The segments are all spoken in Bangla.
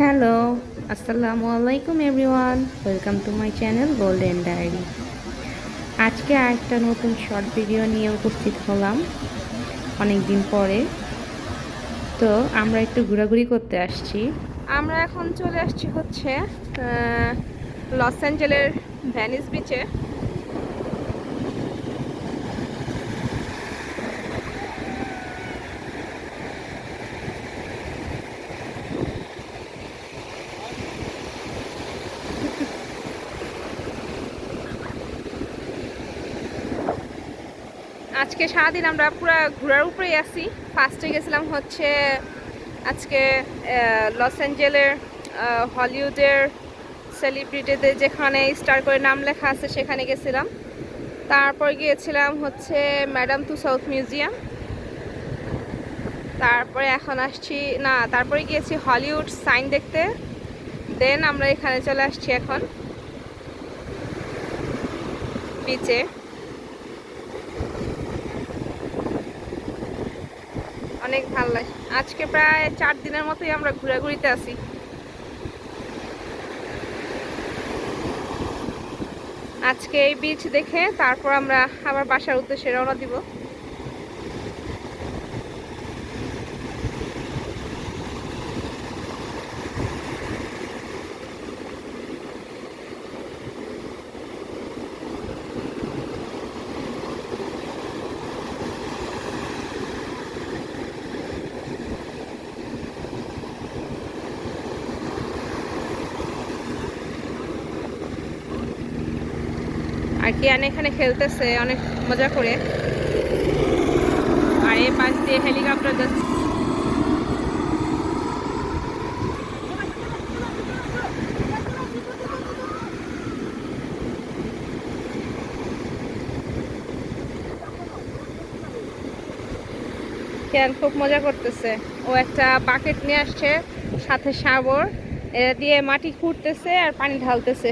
হ্যালো আসসালামু আলাইকুম everyone welcome to my channel golden diary আজকে আরেকটা নতুন শর্ট ভিডিও নিয়ে উপস্থিত হলাম অনেক দিন পরে। তো আমরা একটু ঘোরাঘুরি করতে আসছি। আমরা এখন চলে আসছি হচ্ছে লস অ্যাঞ্জেলের ভ্যানিস বিচে আজকে সারাদিন আমরা পুরো ঘোরার উপরেই আছি। ফার্স্টে গেছিলাম হচ্ছে আজকে লস অ্যাঞ্জেলের হলিউডের সেলিব্রিটিদের যেখানে স্টার করে নাম লেখা আছে সেখানে গেছিলাম। তারপর গিয়েছিলাম হচ্ছে ম্যাডাম টু সাউথ মিউজিয়াম তারপরে এখন আসছি, না, তারপরে গিয়েছি হলিউড সাইন দেখতে। দেন আমরা এখানে চলে আসছি এখন। বিচে অনেক ভালো লাগে। আজকে প্রায় চার দিনের মতোই আমরা ঘোরাঘুরিতে আছি। আজকে এই বিচ দেখে তারপর আমরা আবার বাসার উদ্দেশ্যে রওনা দিব। আর কিয়ান এখানে খেলতেছে, অনেক মজা করে। আর এই পাশ দিয়ে হেলিকপ্টার যাচ্ছে। কিয়ান খুব মজা করতেছে। ও একটা বাকেট নিয়ে আসছে, সাথে সাবর এটা দিয়ে মাটি খুঁড়তেছে আর পানি ঢালতেছে।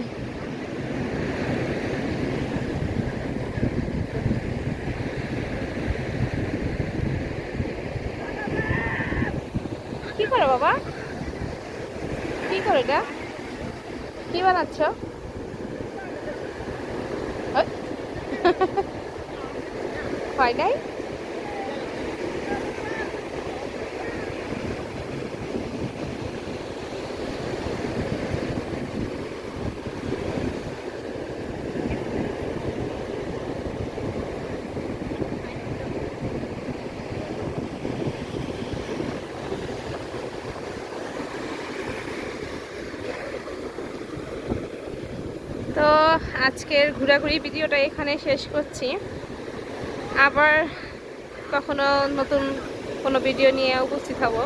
করো বাবা? কি করো এটা? কি বানাচ্ছ? হয় নাই? তো আজকের ঘোরাঘুরি ভিডিওটা এখানে শেষ করছি। আবার কখনো নতুন কোনো ভিডিও নিয়ে উপস্থিত হব।